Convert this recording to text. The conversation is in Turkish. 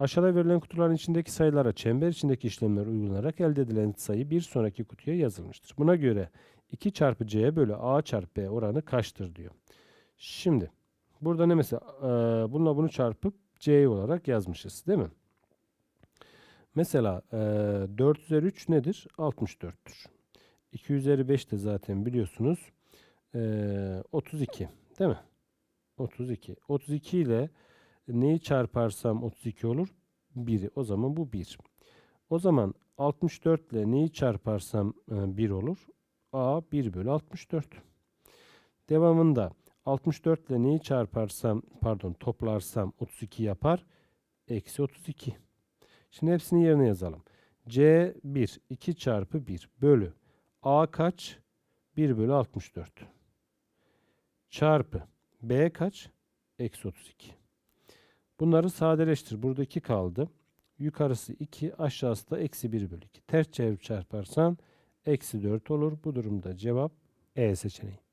Aşağıda verilen kutuların içindeki sayılara çember içindeki işlemler uygulanarak elde edilen sayı bir sonraki kutuya yazılmıştır. Buna göre 2 çarpı c bölü a çarpı b oranı kaçtır diyor. Şimdi burada ne mesela eee, bununla bunu çarpıp c olarak yazmışız değil mi? Mesela eee 4 üzeri 3 nedir? 64'tür. 2 üzeri 5 de zaten biliyorsunuz eee 32 değil mi? 32. 32 ile neyi çarparsam 32 olur? 1'i. O zaman bu 1. O zaman 64 ile neyi çarparsam e, 1 olur? A 1 bölü 64. Devamında 64 ile neyi çarparsam pardon toplarsam 32 yapar. Eksi 32. Şimdi hepsini yerine yazalım. C 1 2 çarpı 1 bölü A kaç? 1 bölü 64. Çarpı B kaç? Eksi 32. Bunları sadeleştir. Burada 2 kaldı. Yukarısı 2, aşağısı da eksi 1 bölü 2. Ters çevirip çarparsan eksi 4 olur. Bu durumda cevap E seçeneği.